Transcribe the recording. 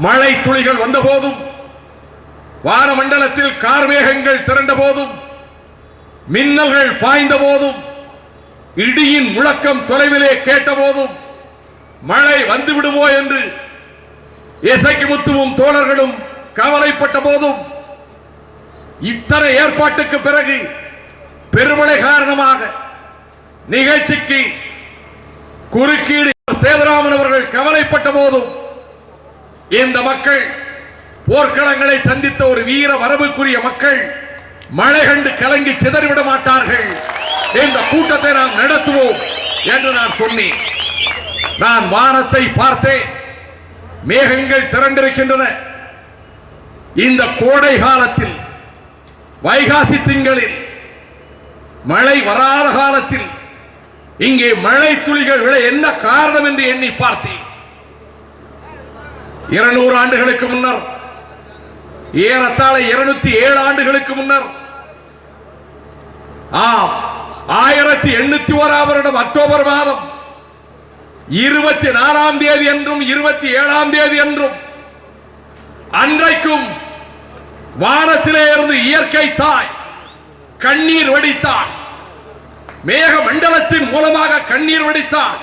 மழை துளிகள் வந்த போதும் வானமண்டலத்தில் கார்மேகங்கள் திரண்ட போதும் மின்னல்கள் பாய்ந்த போதும் இடியின் முழக்கம் தொலைவிலே கேட்ட போதும் மழை வந்து விடுமோ என்று இசைக்கு முத்துவும் தோழர்களும் கவலைப்பட்ட போதும் இத்தனை ஏற்பாட்டுக்கு பிறகு பெருமழை காரணமாக நிகழ்ச்சிக்கு குறுக்கீடு சேதுராமன் அவர்கள் கவலைப்பட்ட போதும் இந்த மக்கள் போர்க்களங்களை சந்தித்த ஒரு வீர மரபுக்குரிய மக்கள் மழை கண்டு கலங்கி சிதறிவிட மாட்டார்கள். இந்த கூட்டத்தை நாம் நடத்துவோம் என்று நான் சொன்னேன். நான் வானத்தை பார்த்தேன் மேகங்கள் திரண்டிருக்கின்றன. இந்த கோடை காலத்தில் வைகாசி திங்களில் மழை வராத காலத்தில் இங்கே மழை துளிகள் விட என்ன காரணம் என்று எண்ணி பார்த்தேன். இருநூறு ஆண்டுகளுக்கு முன்னர் ஏறத்தாழ இருநூத்தி ஏழு ஆண்டுகளுக்கு முன்னர் ஆம் ஆயிரத்தி எண்ணூத்தி ஓராம் வருடம் அக்டோபர் மாதம் இருபத்தி நாலாம் தேதி என்றும் இருபத்தி ஏழாம் தேதி என்றும் அன்றைக்கும் வானத்திலே இருந்து இயற்கை தாய் கண்ணீர் வடித்தான். மேக மண்டலத்தின் மூலமாக கண்ணீர் வடித்தான்.